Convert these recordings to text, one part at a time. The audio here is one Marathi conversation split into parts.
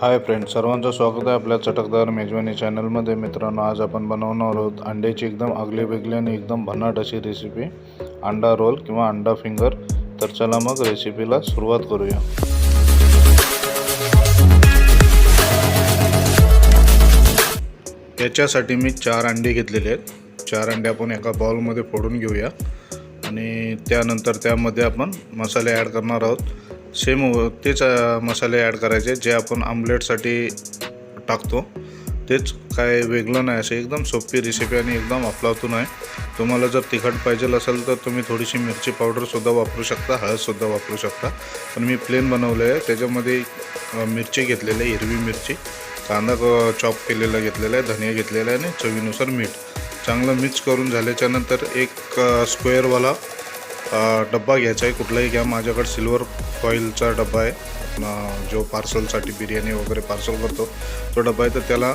हाय फ्रेंड सर्वांचं स्वागत आहे आपल्या चटकदार मेजवानी चॅनलमध्ये. मित्रांनो आज आपण बनवणार आहोत अंड्याची एकदम आगली वेगळी आणि एकदम भन्नाट अशी रेसिपी अंडा रोल किंवा अंडा फिंगर तर चला मग रेसिपीला सुरुवात करूया. याच्यासाठी मी चार अंडे घेतलेले आहेत. चार अंडे आपण एका बाउलमध्ये फोडून घेऊया. आणि त्यानंतर त्यामध्ये आपण मसाले ॲड करणार आहोत. सेम तेच मसाले ॲड करायचे जे आपण आमलेटसाठी टाकतो. तेच काय वेगळं नाही असं एकदम सोपी रेसिपी आणि एकदम अफलातून आहे. तुम्हाला जर तिखट पाहिजे असेल तर तुम्ही थोडीशी मिरची पावडरसुद्धा वापरू शकता हळदसुद्धा वापरू शकता. पण मी प्लेन बनवलं आहे त्याच्यामध्ये मिरची घेतलेली आहे हिरवी मिरची. कांदा चॉप केलेला घेतलेला आहे धनिया घेतलेला आहे आणि चवीनुसार मीठ. चांगलं मिक्स करून झाल्याच्यानंतर एक स्क्वेअरवाला डब्बा घ्यायचा आहे. कुठलाही घ्या. माझ्याकडे सिल्वर फॉईलचा डब्बा आहे. जो पार्सलसाठी बिर्याणी वगैरे पार्सल करतो तो डब्बा आहे. तर त्याला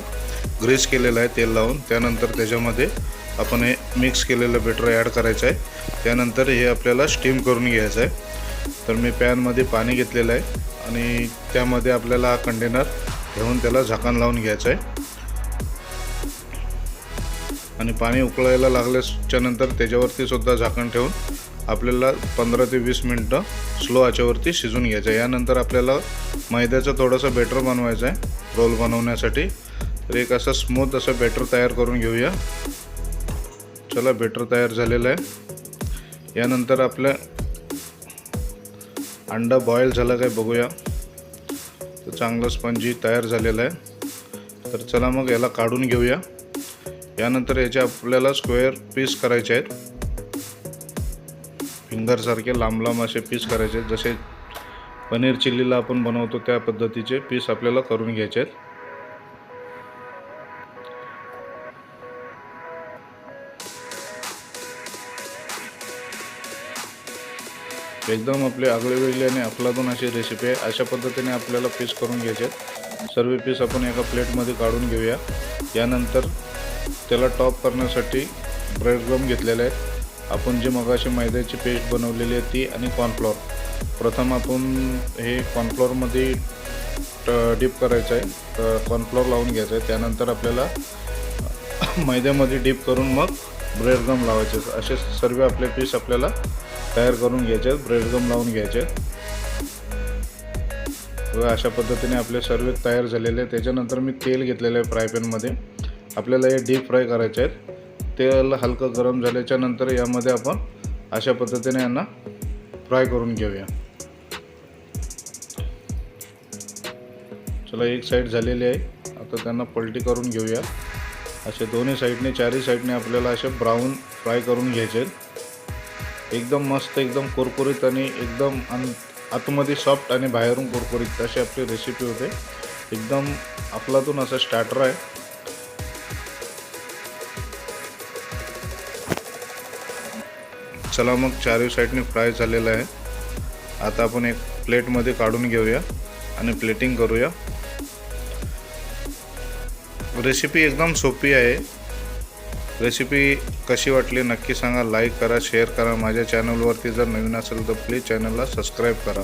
ग्रेस केलेला आहे तेल लावून. त्यानंतर त्याच्यामध्ये आपण हे मिक्स केलेलं बेटर ॲड करायचं आहे. त्यानंतर हे आपल्याला स्टीम करून घ्यायचं आहे. तर मी पॅनमध्ये पाणी घेतलेलं आहे आणि त्यामध्ये आपल्याला हा कंटेनर घेऊन त्याला झाकण लावून घ्यायचं आहे. आणि पाणी उकळायला लागल्याच्या नंतर त्याच्यावरती सुद्धा झाकण ठेवून आपल्याला पंधरा ते वीस मिनटं स्लो आचेवरती शिजून घ्यायचं आहे. यानंतर आपल्याला मैद्याचं थोडंसं बेटर बनवायचं आहे रोल बनवण्यासाठी. तर एक असं स्मूथ असं बेटर तयार करून घेऊया. चला बेटर तयार झालेलं आहे. यानंतर आपलं अंडा बॉईल झाला काय बघूया. तर चांगलं स्पंजी तयार झालेलं आहे. तर चला मग याला काढून घेऊया. यानंतर याचे आपल्याला स्क्वेअर पीस करायचे आहेत. फिंगरसारखे लांब लांब असे पीस करायचे. जसे पनीर चिल्लीला आपण बनवतो त्या पद्धतीचे पीस आपल्याला करून घ्यायचे आहेत. एकदम आपले आगळे वेगळे आणि अफलातून अशी रेसिपी आहे. अशा पद्धतीने आपल्याला पीस करून घ्यायचे आहेत. सर्व पीस आपण एका प्लेटमध्ये काढून घेऊया. यानंतर त्याला टॉप करण्यासाठी ब्रेड क्रम घेतलेले आहेत आपण जे मगाशी मैद्याची पेस्ट बनवलेली आहे ती आणि कॉर्नफ्लॉर प्रथम आपण हे कॉर्नफ्लॉरमध्ये डीप करायचं आहे. तर कॉर्नफ्लॉर लावून घ्यायचं आहे. त्यानंतर आपल्याला मैद्यामध्ये डीप करून मग ब्रेडगम लावायचे असे सर्व आपले पीस आपल्याला तयार करून घ्यायचे आहेत. ब्रेड गम लावून घ्यायचे आहेत. अशा पद्धतीने आपले सर्व तयार झालेले आहे त्याच्यानंतर मी तेल घेतलेलं आहे फ्रायपॅनमध्ये आपल्याला हे डीप फ्राय करायचे आहेत. तेल हलकं गरम झाल्याच्यानंतर यामध्ये आपण अशा पद्धतीने यांना फ्राय करून घेऊया. चला एक साईड झालेली आहे. आता त्यांना पलटी करून घेऊया. असे दोन्ही साईडने चारही साईडने आपल्याला असे ब्राऊन फ्राय करून घ्यायचे आहेत. एकदम मस्त एकदम कुरकुरीत आणि एकदम आन आतमध्ये सॉफ्ट आणि बाहेरून कुरकुरीत अशी आपली रेसिपी होते. एकदम आपलातून असं स्टार्टर आहे. चला मग चारही साईडने फ्राय झालेलं आहे. आता आपण एक प्लेटमध्ये काढून घेऊया आणि प्लेटिंग करूया. रेसिपी एकदम सोपी आहे. रेसिपी कशी वाटली नक्की सांगा लाईक करा शेअर करा. माझ्या चॅनलवरती जर नवीन असेल तर प्लीज चॅनलला सबस्क्राईब करा.